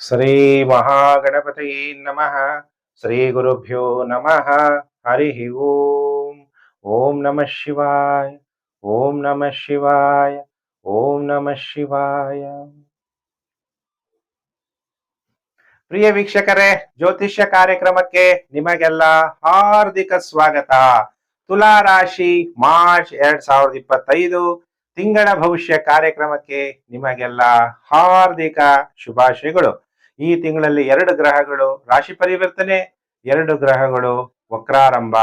ಶ್ರೀ ಮಹಾಗಣಪತಯೇ ನಮಃ ಶ್ರೀ ಗುರುಭ್ಯೋ ನಮಃ ಹರಿ ಓಂ ಓಂ ನಮಃ ಶಿವಾಯ ಓಂ ನಮಃ ಶಿವಾಯ ಓಂ ನಮಃ ಶಿವಾಯ ಪ್ರಿಯ ವೀಕ್ಷಕರೇ, ಜ್ಯೋತಿಷ್ಯ ಕಾರ್ಯಕ್ರಮಕ್ಕೆ ನಿಮಗೆಲ್ಲ ಹಾರ್ದಿಕ ಸ್ವಾಗತ. ತುಲಾ ರಾಶಿ ಮಾರ್ಚ್ ಎರಡ್ ಸಾವಿರದ ಇಪ್ಪತ್ತೈದು ತಿಂಗಳ ಭವಿಷ್ಯ ಕಾರ್ಯಕ್ರಮಕ್ಕೆ ನಿಮಗೆಲ್ಲ ಹಾರ್ದಿಕ ಶುಭಾಶಯಗಳು. ಈ ತಿಂಗಳಲ್ಲಿ ಎರಡು ಗ್ರಹಗಳು ರಾಶಿ ಪರಿವರ್ತನೆ, ಎರಡು ಗ್ರಹಗಳು ವಕ್ರಾರಂಭ.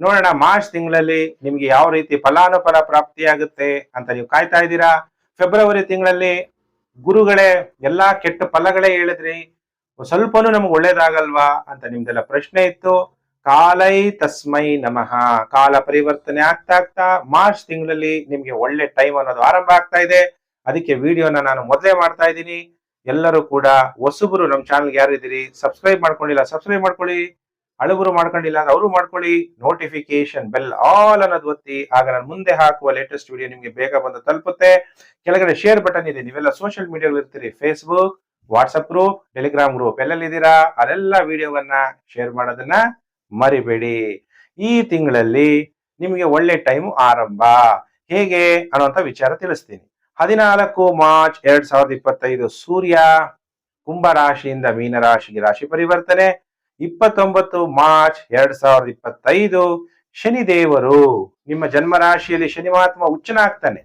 ನೋಡೋಣ, ಮಾರ್ಚ್ ತಿಂಗಳಲ್ಲಿ ನಿಮ್ಗೆ ಯಾವ ರೀತಿ ಫಲಾನುಫಲ ಪ್ರಾಪ್ತಿಯಾಗುತ್ತೆ ಅಂತ ನೀವು ಕಾಯ್ತಾ ಇದ್ದೀರಾ? ಫೆಬ್ರವರಿ ತಿಂಗಳಲ್ಲಿ ಗುರುಗಳೇ, ಎಲ್ಲಾ ಕೆಟ್ಟ ಫಲಗಳೇ ಹೇಳಿದ್ರಿ. ಸ್ವಲ್ಪನೂ ನಮ್ಗೆ ಒಳ್ಳೇದಾಗಲ್ವಾ ಅಂತ ನಿಮ್ದೆಲ್ಲ ಪ್ರಶ್ನೆ ಇತ್ತು. ಕಾಲೈ ತಸ್ಮೈ ನಮಃ. ಕಾಲ ಪರಿವರ್ತನೆ ಆಗ್ತಾ ಆಗ್ತಾ ಮಾರ್ಚ್ ತಿಂಗಳಲ್ಲಿ ನಿಮ್ಗೆ ಒಳ್ಳೆ ಟೈಮ್ ಅನ್ನೋದು ಆರಂಭ ಆಗ್ತಾ ಇದೆ. ಅದಕ್ಕೆ ವಿಡಿಯೋನ ನಾನು ಮೊದಲೇ ಮಾಡ್ತಾ ಇದ್ದೀನಿ. ಎಲ್ಲರೂ ಕೂಡ ಹೊಸಬರು ನಮ್ಮ ಚಾನಲ್ಗೆ ಯಾರಿದ್ದೀರಿ ಸಬ್ಸ್ಕ್ರೈಬ್ ಮಾಡ್ಕೊಂಡಿಲ್ಲ ಸಬ್ಸ್ಕ್ರೈಬ್ ಮಾಡ್ಕೊಳ್ಳಿ, ಹಳಬರು ಮಾಡ್ಕೊಂಡಿಲ್ಲ ಅಂದ್ರೆ ಅವರು ಮಾಡ್ಕೊಳ್ಳಿ ನೋಟಿಫಿಕೇಶನ್ ಬೆಲ್ ಆಲ್ ಅನ್ನೋದು ಒತ್ತಿ, ಆಗ ನಾನು ಮುಂದೆ ಹಾಕುವ ಲೇಟೆಸ್ಟ್ ವಿಡಿಯೋ ನಿಮ್ಗೆ ಬೇಗ ಬಂದು ತಲುಪುತ್ತೆ. ಕೆಳಗಡೆ ಶೇರ್ ಬಟನ್ ಇದೆ, ನೀವೆಲ್ಲ ಸೋಷಿಯಲ್ ಮೀಡಿಯಾಗಳು ಇರ್ತೀರಿ Facebook WhatsApp group Telegram group ಎಲ್ಲೆಲ್ಲಿದ್ದೀರಾ ಅದೆಲ್ಲ ವಿಡಿಯೋವನ್ನ ಶೇರ್ ಮಾಡೋದನ್ನ ಮರಿಬೇಡಿ. ಈ ತಿಂಗಳಲ್ಲಿ ನಿಮಗೆ ಒಳ್ಳೆ ಟೈಮ್ ಆರಂಭ. ಹೇಗೆ ಅನ್ನುವಂತ ವಿಚಾರ ತಿಳಿಸ್ತೀನಿ. ಹದಿನಾಲ್ಕು ಮಾರ್ಚ್ ಎರಡ್ ಸಾವಿರದ ಇಪ್ಪತ್ತೈದು ಸೂರ್ಯ ಕುಂಭ ರಾಶಿಯಿಂದ ಮೀನ ರಾಶಿಗೆ ರಾಶಿ ಪರಿವರ್ತನೆ. ಇಪ್ಪತ್ತೊಂಬತ್ತು ಮಾರ್ಚ್ ಎರಡ್ ಸಾವಿರದ ಇಪ್ಪತ್ತೈದು ಶನಿದೇವರು. ನಿಮ್ಮ ಜನ್ಮ ರಾಶಿಯಲ್ಲಿ ಶನಿ ಮಹಾತ್ಮ ಉಚ್ಚನಾಗ್ತಾನೆ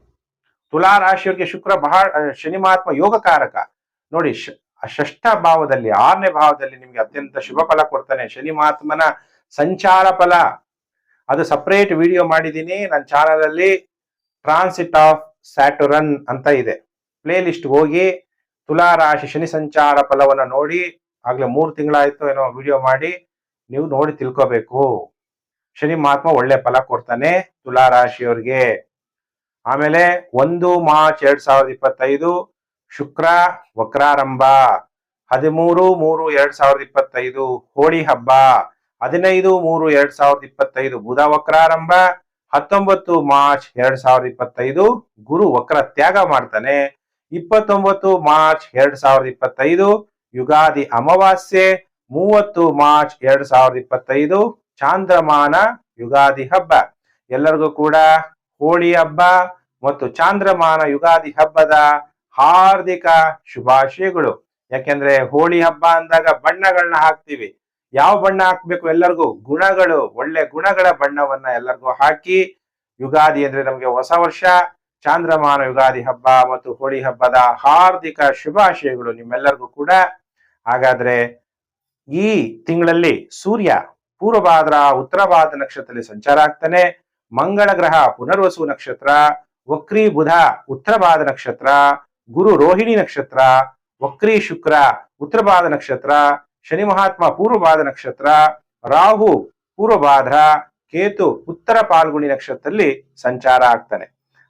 ತುಲಾ ರಾಶಿಯವರಿಗೆ ಶುಕ್ರ ಬಹಳ ಶನಿ ಮಹಾತ್ಮ ಯೋಗಕಾರಕ. ನೋಡಿ ಷಷ್ಠ ಭಾವದಲ್ಲಿ, ಆರನೇ ಭಾವದಲ್ಲಿ ನಿಮ್ಗೆ ಅತ್ಯಂತ ಶುಭ ಫಲ ಕೊಡ್ತಾನೆ ಶನಿ ಮಹಾತ್ಮನ ಸಂಚಾರ ಫಲ. ಅದು ಸಪ್ರೇಟ್ ವಿಡಿಯೋ ಮಾಡಿದ್ದೀನಿ. ನನ್ನ ಚಾನಲ್ ಅಲ್ಲಿ ಟ್ರಾನ್ಸಿಟ್ ಆಫ್ ಸ್ಯಾಟುರನ್ ಅಂತ ಇದೆ. ಪ್ಲೇ ಲಿಸ್ಟ್ ಹೋಗಿ ತುಲಾ ರಾಶಿ ಶನಿ ಸಂಚಾರ ಫಲವನ್ನು ನೋಡಿ, ಆಗಲೇ ಮೂರು ತಿಂಗಳಾಯ್ತು ಏನೋ ವಿಡಿಯೋ ಮಾಡಿ, ನೀವು ನೋಡಿ ತಿಳ್ಕೋಬೇಕು. ಶನಿ ಮಹಾತ್ಮ ಒಳ್ಳೆ ಫಲ ಕೊಡ್ತಾನೆ ತುಲಾರಾಶಿಯವ್ರಿಗೆ ಆಮೇಲೆ ಒಂದು ಮಾರ್ಚ್ ಎರಡ್ ಸಾವಿರದ ಇಪ್ಪತ್ತೈದು ಶುಕ್ರ, ವಕ್ರಾರಂಭ. ಹದಿಮೂರು ಮೂರು ಎರಡ್ ಸಾವಿರದ ಇಪ್ಪತ್ತೈದು ಹೋಳಿ ಹಬ್ಬ. ಹದಿನೈದು ಮೂರು ಎರಡ್ ಸಾವಿರದ ಇಪ್ಪತ್ತೈದು ಬುಧ ವಕ್ರಾರಂಭ. ಹತ್ತೊಂಬತ್ತು ಮಾರ್ಚ್ ಎರಡ್ ಸಾವಿರದ ಇಪ್ಪತ್ತೈದು ಗುರು ವಕ್ರ ತ್ಯಾಗ ಮಾಡ್ತಾನೆ. ಇಪ್ಪತ್ತೊಂಬತ್ತು ಮಾರ್ಚ್ ಎರಡ್ ಸಾವಿರದ ಇಪ್ಪತ್ತೈದು ಯುಗಾದಿ ಅಮಾವಾಸ್ಯೆ, ಮೂವತ್ತು ಮಾರ್ಚ್ ಎರಡ್ ಸಾವಿರದ ಇಪ್ಪತ್ತೈದು ಚಾಂದ್ರಮಾನ ಯುಗಾದಿ ಹಬ್ಬ. ಎಲ್ಲರಿಗೂ ಕೂಡ ಹೋಳಿ ಹಬ್ಬ ಮತ್ತು ಚಾಂದ್ರಮಾನ ಯುಗಾದಿ ಹಬ್ಬದ ಹಾರ್ದಿಕ ಶುಭಾಶಯಗಳು. ಯಾಕೆಂದ್ರೆ ಹೋಳಿ ಹಬ್ಬ ಅಂದಾಗ ಬಣ್ಣಗಳನ್ನ ಹಾಕ್ತಿವಿ. ಯಾವ ಬಣ್ಣ ಹಾಕ್ಬೇಕು ಎಲ್ಲರಿಗೂ? ಗುಣಗಳು, ಒಳ್ಳೆ ಗುಣಗಳ ಬಣ್ಣವನ್ನ ಎಲ್ಲರಿಗೂ ಹಾಕಿ, ಯುಗಾದಿ ಅಂದ್ರೆ ನಮಗೆ ಹೊಸ ವರ್ಷ, ಚಾಂದ್ರಮಾನ, ಯುಗಾದಿ ಹಬ್ಬ ಮತ್ತು ಹೋಳಿ ಹಬ್ಬದ ಹಾರ್ದಿಕ ಶುಭಾಶಯಗಳು ನಿಮ್ಮೆಲ್ಲರಿಗೂ ಕೂಡ. ಹಾಗಾದ್ರೆ ಈ ತಿಂಗಳಲ್ಲಿ ಸೂರ್ಯ ಪೂರ್ವಭಾದ್ರ, ಉತ್ತರಭಾದ್ರ ನಕ್ಷತ್ರದಲ್ಲಿ ಸಂಚಾರ ಆಗ್ತಾನೆ. ಮಂಗಳ ಗ್ರಹ, ಪುನರ್ವಸು ನಕ್ಷತ್ರ, ವಕ್ರಿ ಬುಧ ಉತ್ತರಭಾದ ನಕ್ಷತ್ರ, ಗುರು ರೋಹಿಣಿ ನಕ್ಷತ್ರ, ವಕ್ರಿ ಶುಕ್ರ ಉತ್ತರಭಾದ ನಕ್ಷತ್ರ ಶನಿ ಮಹಾತ್ಮ ಪೂರ್ವಭಾದ ನಕ್ಷತ್ರ, ರಾಹು ಪೂರ್ವಭಾದ್ರ, ಕೇತು ಉತ್ತರ ಪಾಲ್ಗುಣಿ ನಕ್ಷತ್ರದಲ್ಲಿ ಸಂಚಾರ ಆಗ್ತಾನೆ.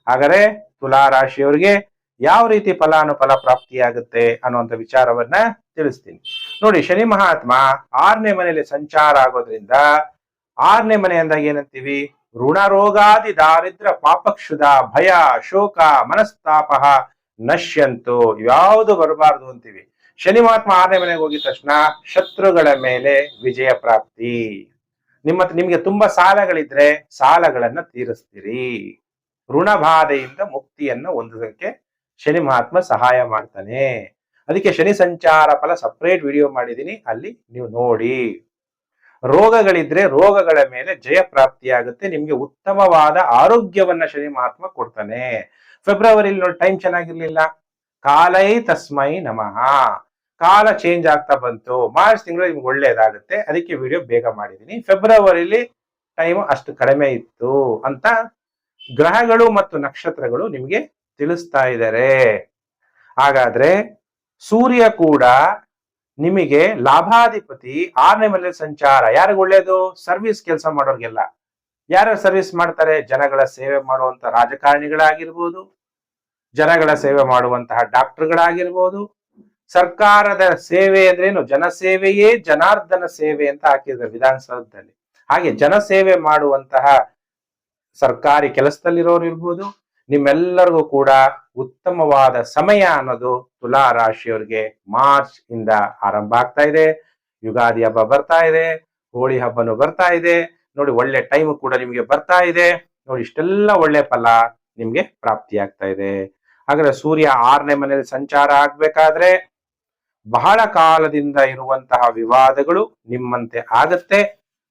ಹಾಗಾದ್ರೆ ತುಲಾ ರಾಶಿಯವರಿಗೆ ಯಾವ ರೀತಿ ಫಲಾನುಫಲ ಪ್ರಾಪ್ತಿಯಾಗುತ್ತೆ ಅನ್ನುವಂಥ ವಿಚಾರವನ್ನ ತಿಳಿಸ್ತೀನಿ. ನೋಡಿ, ಶನಿ ಮಹಾತ್ಮ ಆರನೇ ಮನೆಯಲ್ಲಿ ಸಂಚಾರ ಆಗೋದ್ರಿಂದ ಆರನೇ ಮನೆ ಅಂದಾಗ ಏನಂತೀವಿ? ಋಣರೋಗಾದಿ ದಾರಿದ್ರ ಪಾಪಕ್ಷುದ ಭಯ ಶೋಕ ಮನಸ್ತಾಪ ನಶ್ಯಂತು ಯಾವುದು ಬರಬಾರದು ಅಂತೀವಿ. ಶನಿ ಮಹಾತ್ಮ ಆರನೇ ಮನೆಗೆ ಹೋಗಿದ ತಕ್ಷಣ ಶತ್ರುಗಳ ಮೇಲೆ ವಿಜಯ ಪ್ರಾಪ್ತಿ. ನಿಮ್ಮ ನಿಮ್ಗೆ ತುಂಬಾ ಸಾಲಗಳಿದ್ರೆ ಸಾಲಗಳನ್ನ ತೀರಿಸ್ತೀರಿ. ಋಣಬಾಧೆಯಿಂದ ಮುಕ್ತಿಯನ್ನ ಹೊಂದೋದಕ್ಕೆ ಶನಿ ಮಹಾತ್ಮ ಸಹಾಯ ಮಾಡ್ತಾನೆ. ಅದಕ್ಕೆ ಶನಿ ಸಂಚಾರ ಫಲ ಸಪ್ರೇಟ್ ವಿಡಿಯೋ ಮಾಡಿದ್ದೀನಿ. ಅಲ್ಲಿ ನೀವು ನೋಡಿ. ರೋಗಗಳಿದ್ರೆ ರೋಗಗಳ ಮೇಲೆ ಜಯ ಪ್ರಾಪ್ತಿಯಾಗುತ್ತೆ. ನಿಮ್ಗೆ ಉತ್ತಮವಾದ ಆರೋಗ್ಯವನ್ನ ಶನಿ ಮಹಾತ್ಮ ಕೊಡ್ತಾನೆ. ಫೆಬ್ರವರಿಲಿ ನೋಡಿ ಟೈಮ್ ಚೆನ್ನಾಗಿರ್ಲಿಲ್ಲ. ಕಾಲೈ ತಸ್ಮೈ ನಮಃ. ಕಾಲ ಚೇಂಜ್ ಆಗ್ತಾ ಬಂತು. ಮಾರ್ಚ್ ತಿಂಗಳು ನಿಮ್ಗೆ ಒಳ್ಳೇದಾಗುತ್ತೆ. ಅದಕ್ಕೆ ವಿಡಿಯೋ ಬೇಗ ಮಾಡಿದ್ದೀನಿ ಫೆಬ್ರವರಿಲಿ ಟೈಮ್ ಅಷ್ಟು ಕಡಿಮೆ ಇತ್ತು ಅಂತ ಗ್ರಹಗಳು ಮತ್ತು ನಕ್ಷತ್ರಗಳು ನಿಮ್ಗೆ ತಿಳಿಸ್ತಾ ಇದ್ದಾರೆ ಹಾಗಾದ್ರೆ ಸೂರ್ಯ ಕೂಡ ನಿಮಗೆ ಲಾಭಾಧಿಪತಿ. ಆರನೇ ಮನೆಯಲ್ಲಿ ಸಂಚಾರ. ಯಾರಿಗ ಒಳ್ಳೇದು? ಸರ್ವಿಸ್ ಕೆಲಸ ಮಾಡೋರ್ಗೆಲ್ಲ. ಯಾರು ಸರ್ವಿಸ್ ಮಾಡ್ತಾರೆ? ಜನಗಳ ಸೇವೆ ಮಾಡುವಂತ ರಾಜಕಾರಣಿಗಳಾಗಿರ್ಬೋದು, ಜನಗಳ ಸೇವೆ ಮಾಡುವಂತಹ ಡಾಕ್ಟರ್ಗಳಾಗಿರ್ಬೋದು. ಸರ್ಕಾರದ ಸೇವೆ ಅಂದ್ರೇನು? ಜನಸೇವೆಯೇ ಜನಾರ್ದನ ಸೇವೆ ಅಂತ ಹಾಕಿದ್ರು ವಿಧಾನಸೌಧದಲ್ಲಿ. ಹಾಗೆ ಜನಸೇವೆ ಮಾಡುವಂತಹ ಸರ್ಕಾರಿ ಕೆಲಸದಲ್ಲಿರೋರು ಇರ್ಬೋದು. ನಿಮ್ಮೆಲ್ಲರಿಗೂ ಕೂಡ ಉತ್ತಮವಾದ ಸಮಯ ಅನ್ನೋದು ತುಲಾ ರಾಶಿಯವರಿಗೆ ಮಾರ್ಚ್ ಇಂದ ಆರಂಭ ಆಗ್ತಾ ಇದೆ. ಯುಗಾದಿ ಹಬ್ಬ ಬರ್ತಾ ಇದೆ. ಹೋಳಿ ಹಬ್ಬನು ಬರ್ತಾ ಇದೆ. ನೋಡಿ ಒಳ್ಳೆ ಟೈಮ್ ಕೂಡ ನಿಮಗೆ ಬರ್ತಾ ಇದೆ. ನೋಡಿ ಇಷ್ಟೆಲ್ಲ ಒಳ್ಳೆ ಫಲ ನಿಮ್ಗೆ ಪ್ರಾಪ್ತಿ ಆಗ್ತಾ ಇದೆ. ಹಾಗಾದ್ರೆ ಸೂರ್ಯ ಆರನೇ ಮನೆಯಲ್ಲಿ ಸಂಚಾರ ಆಗ್ಬೇಕಾದ್ರೆ ಬಹಳ ಕಾಲದಿಂದ ಇರುವಂತಹ ವಿವಾದಗಳು ನಿಮ್ಮಂತೆ ಆಗತ್ತೆ.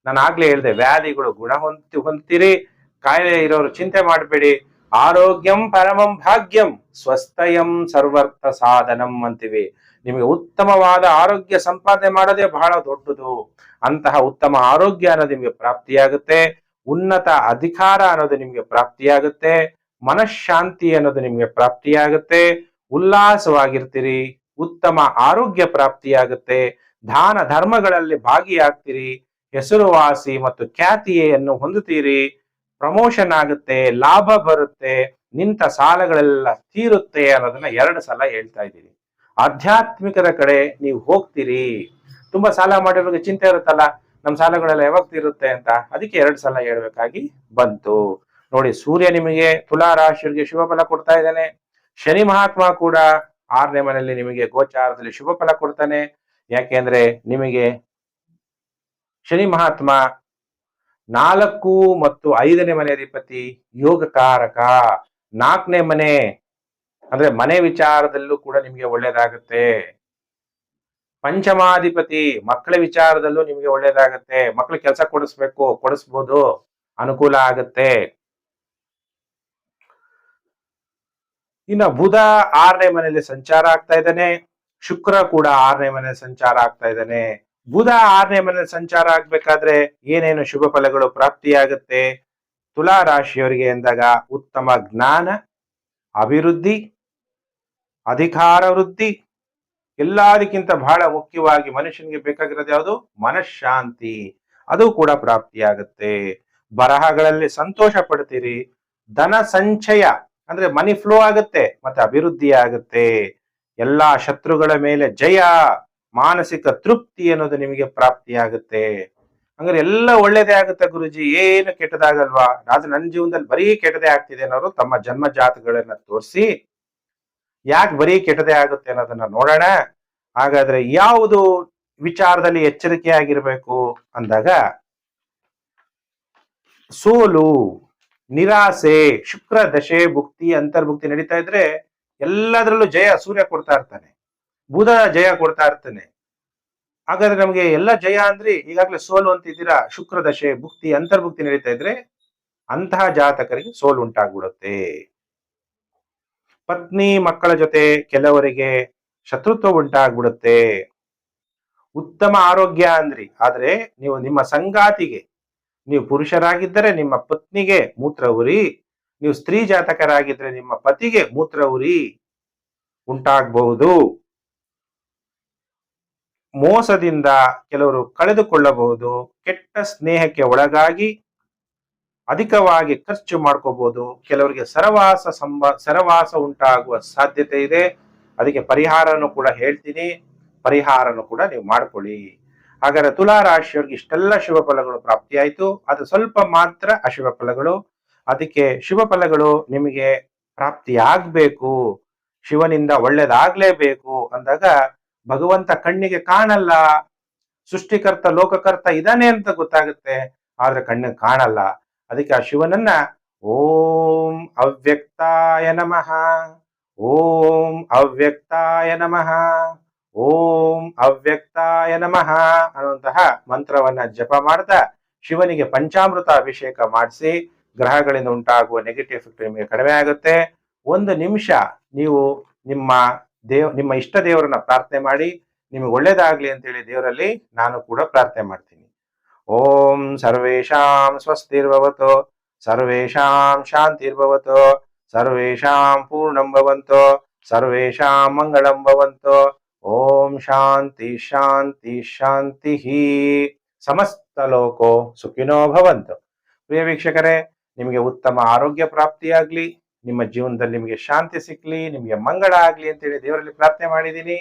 ನಾನು ಆಗ್ಲೇ ಹೇಳಿದೆ, ವ್ಯಾಧಿಗಳು ಗುಣ ಹೊಂತಿ ಹೊಂತೀರಿ ಕಾಯಿಲೆ ಇರೋರು ಚಿಂತೆ ಮಾಡಬೇಡಿ. ಆರೋಗ್ಯಂ ಪರಮಂ ಭಾಗ್ಯಂ, ಸ್ವಸ್ಥಯಂ ಸರ್ವರ್ಥ ಸಾಧನಂ ಅಂತೀವಿ. ನಿಮಗೆ ಉತ್ತಮವಾದ ಆರೋಗ್ಯ ಸಂಪಾದನೆ ಮಾಡೋದೇ ಬಹಳ ದೊಡ್ಡದು. ಅಂತಹ ಉತ್ತಮ ಆರೋಗ್ಯ ಅನ್ನೋದು ನಿಮಗೆ ಪ್ರಾಪ್ತಿಯಾಗುತ್ತೆ. ಉನ್ನತ ಅಧಿಕಾರ ಅನ್ನೋದು ನಿಮಗೆ ಪ್ರಾಪ್ತಿಯಾಗುತ್ತೆ. ಮನಃಶಾಂತಿ ಅನ್ನೋದು ನಿಮಗೆ ಪ್ರಾಪ್ತಿಯಾಗುತ್ತೆ. ಉಲ್ಲಾಸವಾಗಿರ್ತೀರಿ. ಉತ್ತಮ ಆರೋಗ್ಯ ಪ್ರಾಪ್ತಿಯಾಗುತ್ತೆ. ದಾನ ಧರ್ಮಗಳಲ್ಲಿ ಭಾಗಿಯಾಗ್ತೀರಿ. ಹೆಸರುವಾಸಿ ಮತ್ತು ಖ್ಯಾತಿಯನ್ನು ಹೊಂದುತ್ತೀರಿ. ಪ್ರಮೋಷನ್ ಆಗುತ್ತೆ, ಲಾಭ ಬರುತ್ತೆ, ನಿಂತ ಸಾಲಗಳೆಲ್ಲ ತೀರುತ್ತೆ ಅನ್ನೋದನ್ನ ಎರಡು ಸಲ ಹೇಳ್ತಾ ಇದ್ದೀನಿ. ಆಧ್ಯಾತ್ಮಿಕದ ಕಡೆ ನೀವು ಹೋಗ್ತೀರಿ. ತುಂಬಾ ಸಾಲ ಮಾಡಿರೋರಿಗೆ ಚಿಂತೆ ಇರುತ್ತಲ್ಲ, ನಮ್ಮ ಸಾಲಗಳೆಲ್ಲ ಯಾವಾಗ ತೀರುತ್ತೆ ಅಂತ? ಅದಕ್ಕೆ ಎರಡು ಸಲ ಹೇಳ್ಬೇಕಾಗಿ ಬಂತು. ನೋಡಿ, ಸೂರ್ಯ ನಿಮಗೆ ತುಲಾ ರಾಶಿಯವರಿಗೆ ಶುಭ ಫಲ ಕೊಡ್ತಾ ಇದ್ದಾನೆ. ಶನಿ ಮಹಾತ್ಮ ಕೂಡ ಆರನೇ ಮನೆಯಲ್ಲಿ ನಿಮಗೆ ಗೋಚಾರದಲ್ಲಿ ಶುಭ ಫಲ ಕೊಡ್ತಾನೆ. ಯಾಕೆಂದ್ರೆ ನಿಮಗೆ ಶನಿ ಮಹಾತ್ಮ ನಾಲ್ಕು ಮತ್ತು ಐದನೇ ಮನೆ ಅಧಿಪತಿ ಯೋಗಕಾರಕ. ನಾಲ್ಕನೇ ಮನೆ ಅಂದ್ರೆ ಮನೆ ವಿಚಾರದಲ್ಲೂ ಕೂಡ ನಿಮಗೆ ಒಳ್ಳೇದಾಗುತ್ತೆ. ಪಂಚಮಾಧಿಪತಿ ಮಕ್ಕಳ ವಿಚಾರದಲ್ಲೂ ನಿಮಗೆ ಒಳ್ಳೇದಾಗತ್ತೆ. ಮಕ್ಕಳು ಕೆಲಸ ಕೊಡಿಸ್ಬೇಕು, ಕೊಡಿಸ್ಬೋದು, ಅನುಕೂಲ ಆಗತ್ತೆ. ಇನ್ನ ಬುಧ ಆರನೇ ಮನೆಯಲ್ಲಿ ಸಂಚಾರ ಆಗ್ತಾ ಇದ್ದಾನೆ. ಶುಕ್ರ ಕೂಡ ಆರನೇ ಮನೆಯಲ್ಲಿ ಸಂಚಾರ ಆಗ್ತಾ ಇದ್ದಾನೆ. ಬುಧ ಆರನೇ ಮನೆಯಲ್ಲಿ ಸಂಚಾರ ಆಗ್ಬೇಕಾದ್ರೆ ಏನೇನು ಶುಭ ಫಲಗಳು ಪ್ರಾಪ್ತಿಯಾಗುತ್ತೆ? ತುಲಾ ರಾಶಿಯವರಿಗೆ ಎಂದಾಗ ಉತ್ತಮ ಜ್ಞಾನ, ಅಭಿವೃದ್ಧಿ ಅಧಿಕಾರ ವೃದ್ಧಿ ಎಲ್ಲದಕ್ಕಿಂತ ಬಹಳ ಮುಖ್ಯವಾಗಿ ಮನುಷ್ಯನಿಗೆ ಬೇಕಾಗಿರೋದು ಯಾವುದು? ಮನಃಶಾಂತಿ. ಅದು ಕೂಡ ಪ್ರಾಪ್ತಿಯಾಗುತ್ತೆ. ಬರಹಗಳಲ್ಲಿ ಸಂತೋಷ ಪಡ್ತೀರಿ. ಧನ ಸಂಚಯ ಅಂದ್ರೆ ಮನಿ ಫ್ಲೋ ಆಗುತ್ತೆ, ಮತ್ತೆ ಅಭಿವೃದ್ಧಿ ಆಗುತ್ತೆ. ಎಲ್ಲಾ ಶತ್ರುಗಳ ಮೇಲೆ ಜಯ, ಮಾನಸಿಕ ತೃಪ್ತಿ ಅನ್ನೋದು ನಿಮಗೆ ಪ್ರಾಪ್ತಿಯಾಗುತ್ತೆ. ಹಂಗಾರೆ ಎಲ್ಲ ಒಳ್ಳೇದೇ ಆಗುತ್ತೆ ಗುರುಜಿ, ಏನು ಕೆಟ್ಟದಾಗಲ್ವಾ? ಆದ್ರೆ ನನ್ನ ಜೀವನದಲ್ಲಿ ಬರೀ ಕೆಟ್ಟದೇ ಆಗ್ತಿದೆ ಅನ್ನೋರು ತಮ್ಮ ಜನ್ಮ ಜಾತಗಳನ್ನ ತೋರಿಸಿ ಯಾಕೆ ಬರೀ ಕೆಟ್ಟದೇ ಆಗುತ್ತೆ ಅನ್ನೋದನ್ನ ನೋಡೋಣ. ಹಾಗಾದ್ರೆ ಯಾವುದು ವಿಚಾರದಲ್ಲಿ ಎಚ್ಚರಿಕೆಯಾಗಿರ್ಬೇಕು ಅಂದಾಗ, ಸೋಲು, ನಿರಾಸೆ, ಶುಕ್ರ ದಶೆ, ಭುಕ್ತಿ, ಅಂತರ್ಭುಕ್ತಿ ನಡೀತಾ ಇದ್ರೆ ಎಲ್ಲದರಲ್ಲೂ ಜಯ ಸೂರ್ಯ ಕೊಡ್ತಾ ಇರ್ತಾನೆ. ಬುಧ ಜಯ ಕೊಡ್ತಾ ಇರ್ತಾನೆ. ಹಾಗಾದ್ರೆ ನಮಗೆ ಎಲ್ಲ ಜಯ ಅಂದ್ರೆ ಈಗಾಗಲೇ ಸೋಲು ಅಂತಿದ್ದೀರಾ, ಶುಕ್ರ ದಶೆ, ಭುಕ್ತಿ, ಅಂತರ್ಭುಕ್ತಿ ನಡೀತಾ ಇದ್ರೆ ಅಂತಹ ಜಾತಕರಿಗೆ ಸೋಲು ಉಂಟಾಗ್ಬಿಡುತ್ತೆ. ಪತ್ನಿ ಮಕ್ಕಳ ಜೊತೆ ಕೆಲವರಿಗೆ ಶತ್ರುತ್ವ ಉಂಟಾಗ್ಬಿಡುತ್ತೆ. ಉತ್ತಮ ಆರೋಗ್ಯ ಅಂದ್ರಿ. ಆದ್ರೆ ನೀವು ನಿಮ್ಮ ಸಂಗಾತಿಗೆ, ನೀವು ಪುರುಷರಾಗಿದ್ದರೆ ನಿಮ್ಮ ಪತ್ನಿಗೆ ಮೂತ್ರ ಉರಿ, ನೀವು ಸ್ತ್ರೀ ಜಾತಕರಾಗಿದ್ರೆ ನಿಮ್ಮ ಪತಿಗೆ ಮೂತ್ರ ಉರಿ ಉಂಟಾಗಬಹುದು. ಮೋಸದಿಂದ ಕೆಲವರು ಕಳೆದುಕೊಳ್ಳಬಹುದು. ಕೆಟ್ಟ ಸ್ನೇಹಕ್ಕೆ ಒಳಗಾಗಿ ಅಧಿಕವಾಗಿ ಖರ್ಚು ಮಾಡ್ಕೋಬಹುದು ಕೆಲವರಿಗೆ ಸರವಾಸ ಸಂಬ, ಸರವಾಸ ಉಂಟಾಗುವ ಸಾಧ್ಯತೆ ಇದೆ. ಅದಕ್ಕೆ ಪರಿಹಾರನು ಕೂಡ ಹೇಳ್ತೀನಿ. ಪರಿಹಾರನು ಕೂಡ ನೀವು ಮಾಡ್ಕೊಳ್ಳಿ. ಹಾಗಾದ್ರೆ ತುಲಾ ರಾಶಿಯವ್ರಿಗೆ ಇಷ್ಟೆಲ್ಲ ಶುಭ ಫಲಗಳು ಪ್ರಾಪ್ತಿಯಾಯಿತು. ಅದು ಸ್ವಲ್ಪ ಮಾತ್ರ ಅಶುಭ ಫಲಗಳು. ಅದಕ್ಕೆ ಶುಭ ಫಲಗಳು ನಿಮಗೆ ಪ್ರಾಪ್ತಿಯಾಗಬೇಕು. ಶಿವನಿಂದ ಒಳ್ಳೇದಾಗ್ಲೇಬೇಕು ಅಂದಾಗ ಭಗವಂತ ಕಣ್ಣಿಗೆ ಕಾಣಲ್ಲ. ಸೃಷ್ಟಿಕರ್ತ, ಲೋಕಕರ್ತ ಇದಾನೆ ಅಂತ ಗೊತ್ತಾಗುತ್ತೆ. ಆದ್ರೆ ಕಣ್ಣಿಗೆ ಕಾಣಲ್ಲ. ಅದಕ್ಕೆ ಆ ಶಿವನನ್ನ ಓಂ ಅವ್ಯಕ್ತಾಯ ನಮಃ, ಓಂ ಅವ್ಯಕ್ತಾಯ ನಮಃ, ಓಂ ಅವ್ಯಕ್ತಾಯ ನಮಃ ಅನ್ನುವಂತಹ ಮಂತ್ರವನ್ನ ಜಪ ಮಾಡ್ತಾ ಶಿವನಿಗೆ ಪಂಚಾಮೃತ ಅಭಿಷೇಕ ಮಾಡಿಸಿ ಗ್ರಹಗಳಿಂದ ಉಂಟಾಗುವ ನೆಗೆಟಿವ್ ಎಫೆಕ್ಟ್ ನಿಮಗೆ ಕಡಿಮೆ ಆಗುತ್ತೆ. ಒಂದು ನಿಮಿಷ ನೀವು ನಿಮ್ಮ ದೇವ್, ನಿಮ್ಮ ಇಷ್ಟ ದೇವರನ್ನ ಪ್ರಾರ್ಥನೆ ಮಾಡಿ, ನಿಮಗೆ ಒಳ್ಳೇದಾಗ್ಲಿ ಅಂತೇಳಿ ದೇವರಲ್ಲಿ ನಾನು ಕೂಡ ಪ್ರಾರ್ಥನೆ ಮಾಡ್ತೀನಿ. ಓಂ ಸರ್ವೇಷಾಂ ಸ್ವಸ್ತಿರ್ಭವತು ಸರ್ವೇಷಾಂ ಶಾಂತಿರ್ಭವತು ಸರ್ವೇಷಾಂ ಪೂರ್ಣಂ ಭವಂತು ಸರ್ವೇಷಾಂ ಮಂಗಳಂ ಭವಂತು ಓಂ ಶಾಂತಿ ಶಾಂತಿ ಶಾಂತಿ ಸಮಸ್ತ ಲೋಕೋ ಸುಖಿನೋ ಭವಂತು ಪ್ರಿಯ ವೀಕ್ಷಕರೇ, ನಿಮಗೆ ಉತ್ತಮ ಆರೋಗ್ಯ ಪ್ರಾಪ್ತಿಯಾಗ್ಲಿ, ನಿಮ್ಮ ಜೀವನದಲ್ಲಿ ನಿಮಗೆ ಶಾಂತಿ ಸಿಕ್ಲಿ, ನಿಮಗೆ ಮಂಗಳ ಆಗ್ಲಿ ಅಂತೇಳಿ ದೇವರಲ್ಲಿ ಪ್ರಾರ್ಥನೆ ಮಾಡಿದ್ದೀನಿ.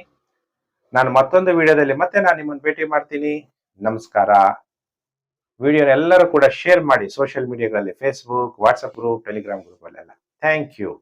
ನಾನು ಮತ್ತೊಂದು ವಿಡಿಯೋದಲ್ಲಿ ಮತ್ತೆ ನಾನು ನಿಮ್ಮನ್ನು ಭೇಟಿ ಮಾಡ್ತೀನಿ. ನಮಸ್ಕಾರ. ವಿಡಿಯೋನ ಎಲ್ಲರೂ ಕೂಡ ಶೇರ್ ಮಾಡಿ social ಮೀಡಿಯಾಗಳಲ್ಲಿ Facebook WhatsApp group Telegram group ಅಲ್ಲೆಲ್ಲ. Thank you